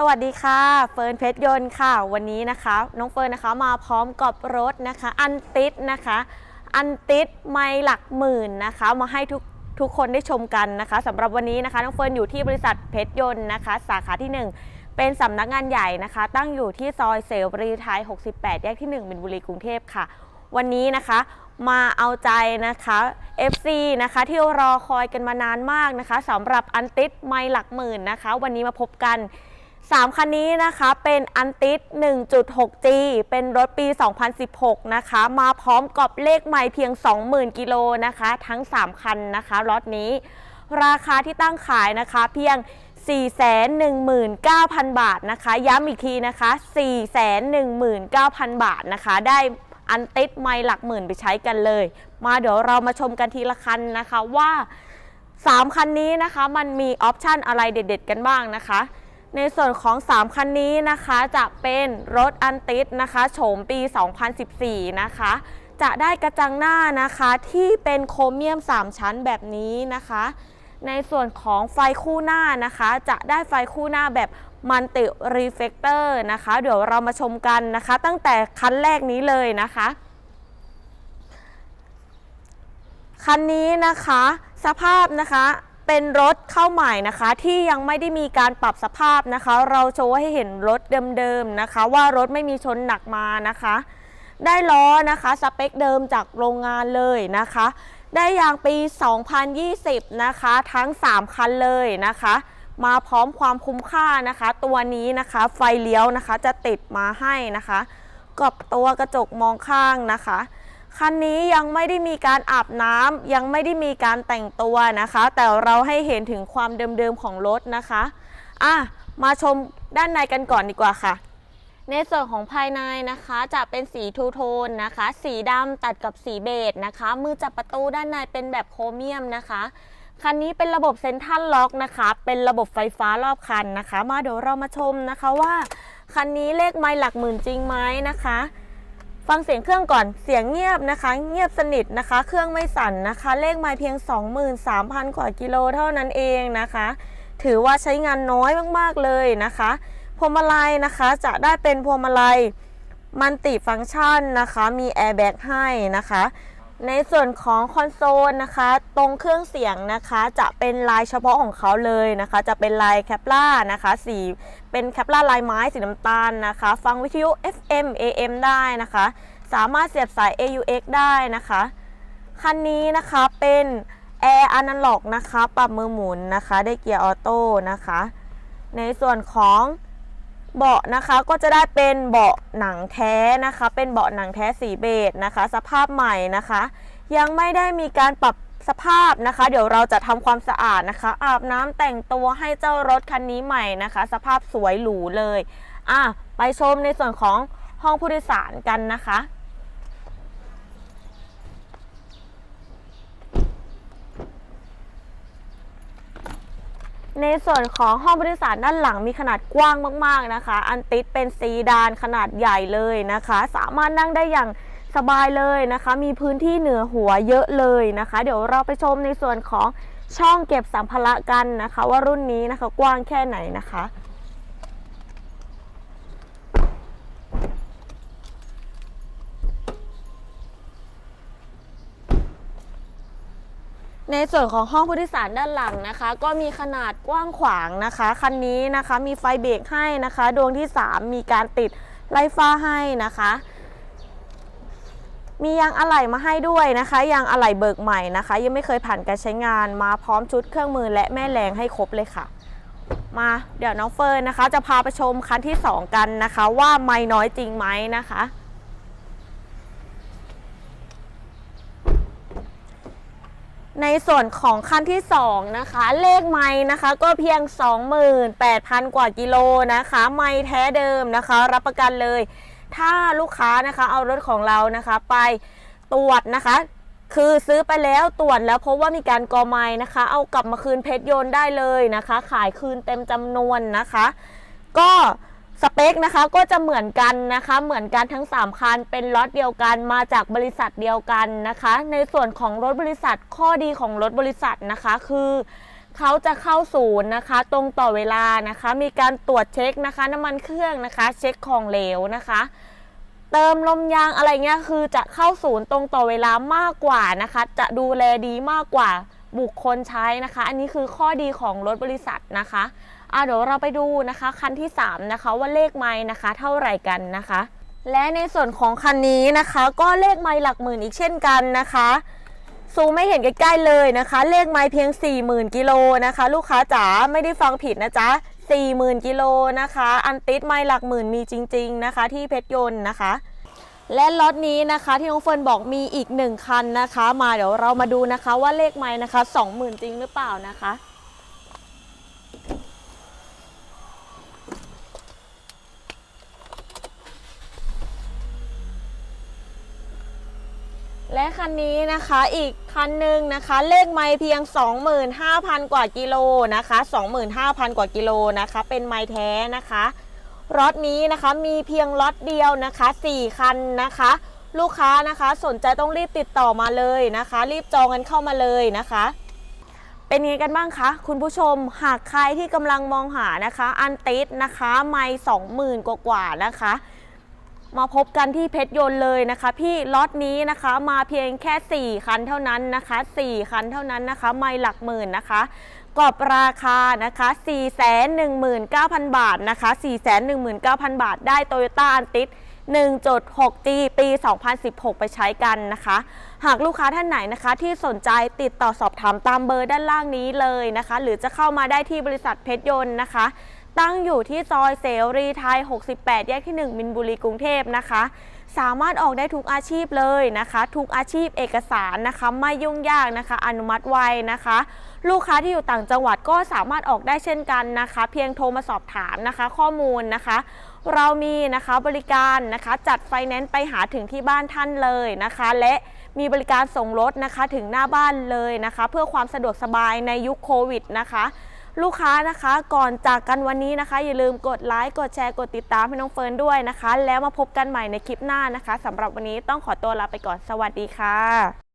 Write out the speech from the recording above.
สวัสดีค่ะ เฟิร์นเพชรยนต์ค่ะ วันนี้นะคะ น้องเฟิร์นนะคะมาพร้อมกับรถนะคะ อันติดนะคะ อันติดไม่หลักหมื่นนะคะ มาให้ทุกทุกคนได้ชมกันนะคะสำหรับวันนี้นะคะ น้องเฟิร์นอยู่ที่บริษัทเพชรยนต์นะคะ สาขาที่ 1 เป็นสำนักงานใหญ่นะคะ ตั้งอยู่ที่ซอยเสรีไทย 68 แยกที่ 1มินบุรีกรุงเทพค่ะ วันนี้นะคะมาเอาใจนะคะ FC นะคะที่รอคอยกันมานานมากนะคะสำหรับอันติดไม่หลักหมื่นนะคะ วันนี้มาพบกัน 3 คันนี้นะคะเป็นอันติด 1.6G เป็นรถปี 2016 นะคะ มาพร้อมกับเลขไม่เพียง 20,000 กิโลนะคะ ทั้ง 3 คันนะคะรถนี้ ราคาที่ตั้งขายนะคะเพียง 419,000 บาทนะคะ ย้ำอีกทีนะคะ 419,000 บาทนะคะ ได้อันติดไม่หลักหมื่นไปใช้กันเลย มาเดี๋ยวเรามาชมกันทีละคันนะคะว่า 3 คันนี้นะคะมันมีออปชันอะไรเด็ด ๆ กันบ้างนะคะ ในส่วนของ 3 คันนี้นะคะจะเป็นรถอันติดนะคะโฉมปี 2014 นะคะ จะได้กระจังหน้านะคะที่เป็นโครเมียม 3 ชั้นแบบนี้นะคะ ในส่วนของไฟคู่หน้านะคะ จะได้ไฟคู่หน้าแบบมันติรีเฟกเตอร์นะคะ เดี๋ยวเรามาชมกันนะคะ ตั้งแต่คันแรกนี้เลยนะคะ คันนี้นะคะ สภาพนะคะ เป็นรถเข้าใหม่นะคะ ที่ยังไม่ได้มีการปรับสภาพนะคะ เราโชว์ให้เห็นรถเดิมๆนะคะ ว่ารถไม่มีชนหนักมานะคะ ได้ล้อนะคะสเปคเดิมจากโรงงานเลยนะคะ ได้ยางปี 2020 นะคะ ทั้ง 3 คันเลยนะคะ มาพร้อมความคุ้มค่านะคะ ตัวนี้นะคะไฟเลี้ยวนะคะจะติดมาให้นะคะกับตัวกระจกมองข้างนะคะ คันนี้ยังไม่ได้มีการอาบน้ำยังไม่ได้มีการแต่งตัวนะคะ แต่เราให้เห็นถึงความเดิมๆของรถนะคะอะมาชมด้านในกันก่อนดีกว่าค่ะ ในส่วนของภายในนะคะจะเป็นสีทูโทนนะคะ สีดำตัดกับสีเบจนะคะ มือจับประตูด้านในเป็นแบบโครเมียมนะคะคันนี้เป็นระบบเซ็นทรัลล็อกนะคะ เป็นระบบไฟฟ้ารอบคันนะคะ มาเดี๋ยวเรามาชมนะคะว่า คันนี้เลขไม่หลักหมื่นจริงไหมนะคะ ฟังเสียงเครื่องก่อน เสียงเงียบนะคะ เงียบสนิทนะคะ เครื่องไม่สั่นนะคะ เลขไม้เพียง 23,000 กว่ากิโลเท่านั้นเองนะคะ ถือว่าใช้งานน้อยมากๆเลยนะคะ พวงมาลัยนะคะจะได้เป็นพวงมาลัยมันติฟังก์ชันนะคะ มีแอร์แบ็กให้นะคะ ในส่วนของคอนโซลนะคะ ตรงเครื่องเสียงนะคะ จะเป็นลายเฉพาะของเขาเลยนะคะ จะเป็นลายแคปล่านะคะสีเป็นแคปล่าลายไม้สีน้ำตาลนะคะ ฟังวิทยุ FM AM ได้นะคะ สามารถเสียบสาย AUX ได้นะคะ คันนี้นะคะเป็นแอร์อนาล็อกนะคะ ปรับมือหมุนนะคะ ได้เกียร์ออโต้นะคะ ในส่วนของ เบาะนะคะก็จะได้เป็นเบาะหนังแท้นะคะ เป็นเบาะหนังแท้สีเบจนะคะ สภาพใหม่นะคะ ยังไม่ได้มีการปรับสภาพนะคะ เดี๋ยวเราจะทำความสะอาดนะคะ อาบน้ำแต่งตัวให้เจ้ารถคันนี้ใหม่นะคะ สภาพสวยหรูเลยอะไปชมในส่วนของห้องผู้โดยสารกันนะคะ ในส่วนของห้องผู้โดยสารด้านหลังมีขนาดกว้างมากๆนะคะ อันติดเป็นซีดานขนาดใหญ่เลยนะคะ สามารถนั่งได้อย่างสบายเลยนะคะ มีพื้นที่เหนือหัวเยอะเลยนะคะ เดี๋ยวเราไปชมในส่วนของช่องเก็บสัมภาระกันนะคะ ว่ารุ่นนี้นะคะกว้างแค่ไหนนะคะ ในส่วนของห้องผู้โดยสารด้านหลังนะคะ ก็มีขนาดกว้างขวางนะคะ คันนี้นะคะมีไฟเบรกให้นะคะ ดวงที่ 3 มีการติดไล่ฟ้าให้นะคะ มียางอะไหล่มาให้ด้วยนะคะยางอะไหล่เบิกใหม่นะคะ ยังไม่เคยผ่านการใช้งานมาพร้อมชุดเครื่องมือและแม่แรงให้ครบเลยค่ะ มาเดี๋ยวน้องเฟิร์นนะคะ จะพาไปชมคันที่ 2 กันนะคะ ว่าไม่น้อยจริงไหมนะคะ ในส่วนของคันที่ 2 นะคะ เลขไม้นะคะ ก็เพียง 28,000 กว่ากิโลนะคะ ไม้แท้เดิมนะคะ รับประกันเลย ถ้าลูกค้านะคะเอารถของเรานะคะ ไปตรวจนะคะ คือซื้อไปแล้วตรวจแล้วพบว่ามีการกอไม้นะคะ เอากลับมาคืนเพชรยนต์ได้เลยนะคะ ขายคืนเต็มจำนวนนะคะ ก็ สเปคนะคะก็จะเหมือนกันนะคะ เหมือนกันทั้ง 3 คัน เป็นล็อตเดียวกันมาจากบริษัทเดียวกันนะคะ ในส่วนของรถบริษัทข้อดีของรถบริษัทนะคะคือเขาจะเข้าศูนย์นะคะ ตรงต่อเวลานะคะ มีการตรวจเช็คนะคะ น้ำมันเครื่องนะคะ เช็คของเหลวนะคะ เติมลมยางอะไรเงี้ยคือจะเข้าศูนย์ตรงต่อเวลามากกว่านะคะ จะดูแลดีมากกว่าบุคคลใช้นะคะ อันนี้คือข้อดีของรถบริษัทนะคะ อะเดี๋ยวเราไปดูนะคะคันที่ 3 นะคะว่าเลขไม้นะคะ เท่าไหร่กันนะคะ และในส่วนของคันนี้นะคะ ก็เลขไม้หลักหมื่นอีกเช่นกันนะคะซูมไม่เห็นใกล้ๆเลยนะคะ เลขไม้เพียง 40,000กิโลนะคะ ลูกค้าจ๋าไม่ได้ฟังผิดนะจ๊ะ40,000กิโลนะคะ อันติดไม้หลักหมื่นมีจริง ๆนะคะ ที่เพชรยนต์นะคะ และล็อตนี้นะคะที่น้องเฟิร์นบอกมีอีกหนึ่งคันนะคะ มาเดี๋ยวเรามาดูนะคะว่าเลขไม้นะคะ 20,000 จริงหรือเปล่านะคะ และคันนี้นะคะอีกคันหนึ่งนะคะ เลขไม้เพียง 25,000 กว่ากิโลนะคะ 25,000 กว่ากิโลนะคะ เป็นไม้แท้นะคะรถนี้นะคะมีเพียงล็อตเดียวนะคะ 4 คันนะคะ ลูกค้านะคะสนใจต้องรีบติดต่อมาเลยนะคะ รีบจองกันเข้ามาเลยนะคะเป็นไงกันบ้างคะคุณผู้ชมหากใครที่กำลังมองหานะคะ อันติดนะคะ ไม่สองหมื่นกว่าๆนะคะ มาพบกันที่เพชรยนต์เลยนะคะ พี่ล็อตนี้นะคะมาเพียงแค่ 4 คันเท่านั้นนะคะ 4 คันเท่านั้นนะคะ ไม่หลักหมื่นนะคะกรอบราคานะคะ 419,000 บาทนะคะ 419,000 บาทได้ Toyota a n t i s 1.6G ปี 2016 ไปใช้กันนะคะ หากลูกค้าท่านไหนนะคะที่สนใจติดต่อสอบถามตามเบอร์ด้านล่างนี้เลยนะคะ หรือจะเข้ามาได้ที่บริษัทเพชรยนต์นะคะ ตั้งอยู่ที่ซอยเสรีไทย 68 แยกที่ 1 มินบุรีกรุงเทพนะคะ สามารถออกได้ทุกอาชีพเลยนะคะ ทุกอาชีพเอกสารนะคะ ไม่ยุ่งยากนะคะ อนุมัติไวนะคะ ลูกค้าที่อยู่ต่างจังหวัดก็สามารถออกได้เช่นกันนะคะ เพียงโทรมาสอบถามนะคะ ข้อมูลนะคะ เรามีนะคะบริการนะคะจัดไฟแนนซ์ไปหาถึงที่บ้านท่านเลยนะคะ และมีบริการส่งรถนะคะถึงหน้าบ้านเลยนะคะ เพื่อความสะดวกสบายในยุคโควิดนะคะ ลูกค้านะคะ ก่อนจากกันวันนี้นะคะ อย่าลืมกดไลค์กดแชร์กดติดตามให้น้องเฟิร์นด้วยนะคะ แล้วมาพบกันใหม่ในคลิปหน้านะคะสำหรับวันนี้ต้องขอตัวลาไปก่อนสวัสดีค่ะ